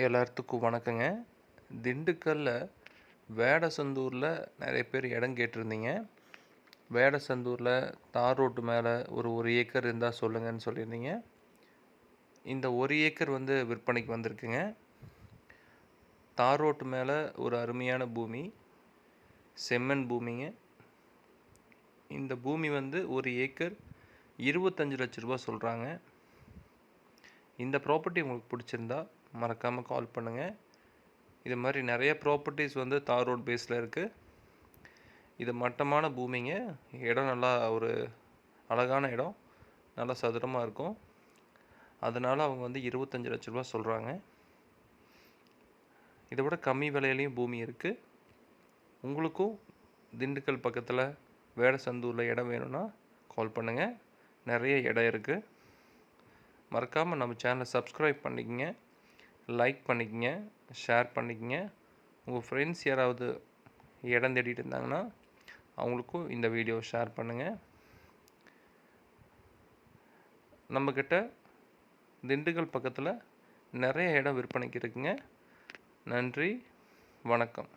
எல்லாத்துக்கும் வணக்கங்க. திண்டுக்கல்லில் வேடசந்தூரில் நிறைய பேர் இடம் கேட்டிருந்தீங்க. வேடசந்தூரில் தார் ரோட்டு மேலே ஒரு ஒரு ஏக்கர் இருந்தால் சொல்லுங்கன்னு சொல்லியிருந்தீங்க. இந்த ஒரு ஏக்கர் வந்து விற்பனைக்கு வந்திருக்குங்க. தார் ரோட்டு மேலே ஒரு அருமையான பூமி செம்மண் பூமிங்க. இந்த பூமி வந்து ஒரு ஏக்கர் இருபத்தஞ்சு லட்ச ரூபா சொல்கிறாங்க இந்த ப்ராப்பர்ட்டி உங்களுக்கு பிடிச்சிருந்தா மறக்காமல் கால் பண்ணுங்கள் இது மாதிரி நிறைய ப்ராப்பர்ட்டிஸ் வந்து தார் ரோட் பேஸில் இருக்குது இது மட்டமான பூமிங்க. இடம் நல்லா ஒரு அழகான இடம். நல்லா சதுரமாக இருக்கும். அதனால் அவங்க வந்து இருபத்தஞ்சி லட்ச ரூபா சொல்கிறாங்க இதை விட கம்மி விலையிலையும் பூமி இருக்குது உங்களுக்கும் திண்டுக்கல் பக்கத்தில் வேடசந்தூரில் இடம் வேணும்னா கால் பண்ணுங்கள் நிறைய இடம் இருக்குது மறக்காமல் நம்ம சேனலை சப்ஸ்கிரைப் பண்ணிக்கங்க லைக் பண்ணிக்கங்க ஷேர் பண்ணிக்கங்க. உங்கள் ஃப்ரெண்ட்ஸ் யாராவது இடம் தேடிட்டு இருந்தாங்கன்னா அவங்களுக்கும் இந்த வீடியோ ஷேர் பண்ணுங்கள் நம்மக்கிட்ட திண்டுக்கல் பக்கத்தில் நிறைய இடம் விற்பனைக்கு இருக்குங்க. நன்றி வணக்கம்.